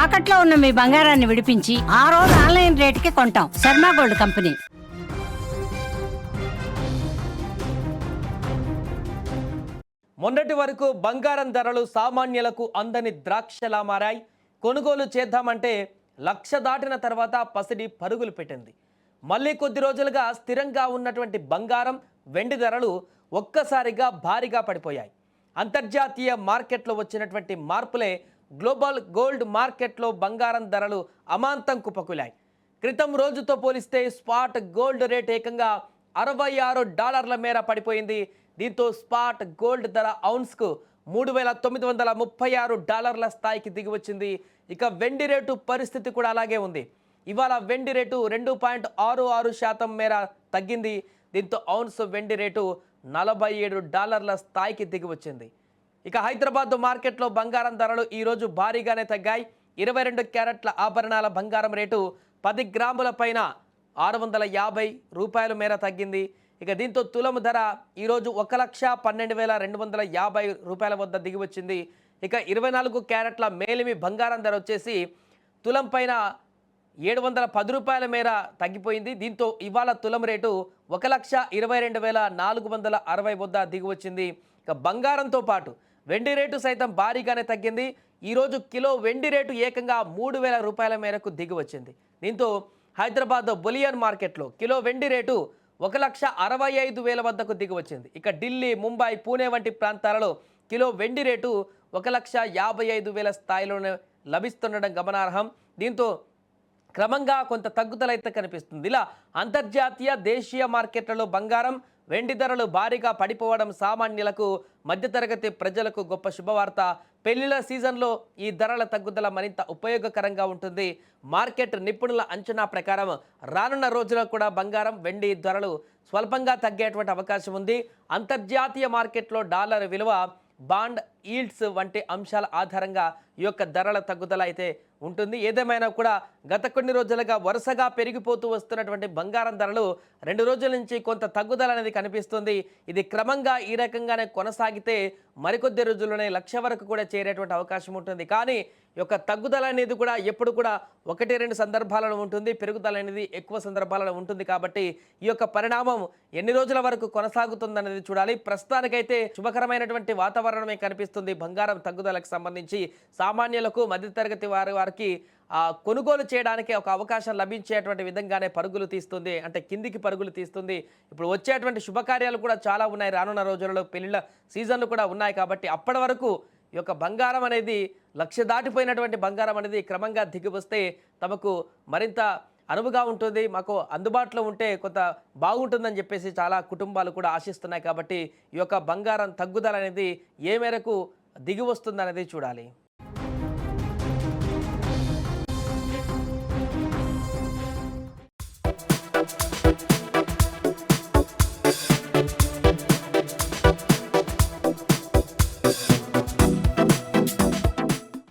తాకట్లో ఉన్న మీ బంగారాన్ని విడిపించి ఆ రోజు ఆన్లైన్ రేటుకి కొంటాం. Sharma gold company. మొన్నటి వరకు బంగారం ధరలు సామాన్యులకు అందని ద్రాక్షలా మారాయి. కొనుగోలు చేద్దామంటే లక్ష దాటిన తర్వాత పసిడి పరుగులు పెట్టింది. మళ్ళీ కొద్ది రోజులుగా స్థిరంగా ఉన్నటువంటి బంగారం వెండి ధరలు ఒక్కసారిగా భారీగా పడిపోయాయి. అంతర్జాతీయ మార్కెట్లో వచ్చినటువంటి మార్పులే గ్లోబల్ గోల్డ్ మార్కెట్లో బంగారం ధరలు అమాంతం కుప్పకులాయి క్రితం రోజుతో పోలిస్తే స్పాట్ గోల్డ్ రేట్ ఏకంగా అరవై ఆరు డాలర్ల మేర పడిపోయింది. దీంతో స్పాట్ గోల్డ్ ధర ఔన్స్కు మూడు వేల తొమ్మిది వందల ముప్పై ఆరు డాలర్ల స్థాయికి దిగి వచ్చింది ఇక వెండి రేటు పరిస్థితి కూడా అలాగే ఉంది. ఇవాళ వెండి రేటు రెండు పాయింట్ ఆరు ఆరు శాతం మేర తగ్గింది. దీంతో ఔన్స్ వెండి రేటు నలభై ఏడు డాలర్ల స్థాయికి దిగి వచ్చింది ఇక హైదరాబాద్ మార్కెట్లో బంగారం ధరలు ఈరోజు భారీగానే తగ్గాయి. ఇరవై రెండు క్యారెట్ల ఆభరణాల బంగారం రేటు పది గ్రాముల పైన ఆరు వందల యాభై రూపాయల మేర తగ్గింది. ఇక దీంతో తులము ధర ఈరోజు ఒక లక్ష పన్నెండు వేల రెండు వందల యాభై రూపాయల వద్ద దిగి వచ్చింది ఇక ఇరవై నాలుగు క్యారెట్ల మేలిమి బంగారం ధర వచ్చేసి తులం పైన ఏడు వందల పది రూపాయల మేర తగ్గిపోయింది. దీంతో ఇవాళ తులం రేటు ఒక లక్ష ఇరవై రెండు వేల నాలుగు వందల అరవై వద్ద దిగి వచ్చింది ఇక బంగారంతో పాటు వెండి రేటు సైతం భారీగానే తగ్గింది. ఈరోజు కిలో వెండి రేటు ఏకంగా మూడు వేల రూపాయల మేరకు దిగివచ్చింది దీంతో హైదరాబాద్ బొలియన్ మార్కెట్లో కిలో వెండి రేటు ఒక లక్ష అరవై ఐదు వేల వద్దకు దిగివచ్చింది ఇక ఢిల్లీ ముంబై పూణే వంటి ప్రాంతాలలో కిలో వెండి రేటు ఒక లక్ష యాభై ఐదు వేల స్థాయిలోనే లభిస్తుండడం గమనార్హం. దీంతో క్రమంగా కొంత తగ్గుదల అయితే కనిపిస్తుంది. ఇలా అంతర్జాతీయ దేశీయ మార్కెట్లలో బంగారం వెండి ధరలు భారీగా పడిపోవడం సామాన్యులకు మధ్యతరగతి ప్రజలకు గొప్ప శుభవార్త. పెళ్ళిళ్ళ సీజన్లో ఈ ధరల తగ్గుదల మరింత ఉపయోగకరంగా ఉంటుంది. మార్కెట్ నిపుణుల అంచనా ప్రకారం రానున్న రోజుల్లో కూడా బంగారం వెండి ధరలు స్వల్పంగా తగ్గేటువంటి అవకాశం ఉంది. అంతర్జాతీయ మార్కెట్లో డాలర్ విలువ బాండ్ ఈల్డ్స్ వంటి అంశాల ఆధారంగా ఈ యొక్క ధరల తగ్గుదల అయితే ఉంటుంది. ఏదేమైనా కూడా గత కొన్ని రోజులుగా వరుసగా పెరిగిపోతూ వస్తున్నటువంటి బంగారం ధరలు రెండు రోజుల నుంచి కొంత తగ్గుదల అనేది కనిపిస్తుంది. ఇది క్రమంగా ఈ రకంగానే కొనసాగితే మరికొద్ది రోజుల్లోనే లక్ష వరకు కూడా చేరేటువంటి అవకాశం ఉంటుంది. కానీ యొక్క తగ్గుదల అనేది కూడా ఎప్పుడు కూడా ఒకటి రెండు సందర్భాలలో ఉంటుంది పెరుగుదల అనేది ఎక్కువ సందర్భాలలో ఉంటుంది కాబట్టి ఈ యొక్క పరిణామం ఎన్ని రోజుల వరకు కొనసాగుతుందనేది చూడాలి. ప్రస్తుతానికైతే శుభకరమైనటువంటి వాతావరణమే కనిపిస్తుంది. బంగారం తగ్గుదలకు సంబంధించి సామాన్యులకు మధ్యతరగతి వారి వారికి కొనుగోలు చేయడానికి ఒక అవకాశం లభించేటువంటి విధంగానే పరుగులు తీస్తుంది. అంటే కిందికి పరుగులు తీస్తుంది. ఇప్పుడు వచ్చేటువంటి శుభకార్యాలు కూడా చాలా ఉన్నాయి రానున్న రోజులలో. పెళ్ళిళ్ళ సీజన్లు కూడా ఉన్నాయి కాబట్టి అప్పటి వరకు ఈ యొక్క బంగారం అనేది లక్ష దాటిపోయినటువంటి బంగారం అనేది క్రమంగా దిగి వస్తే తమకు మరింత అనువుగా ఉంటుంది మాకు అందుబాటులో ఉంటే కొంత బాగుంటుందని చెప్పేసి చాలా కుటుంబాలు కూడా ఆశిస్తున్నాయి కాబట్టి ఈ యొక్క బంగారం తగ్గుదల అనేది ఏ మేరకు దిగి వస్తుందనేది చూడాలి.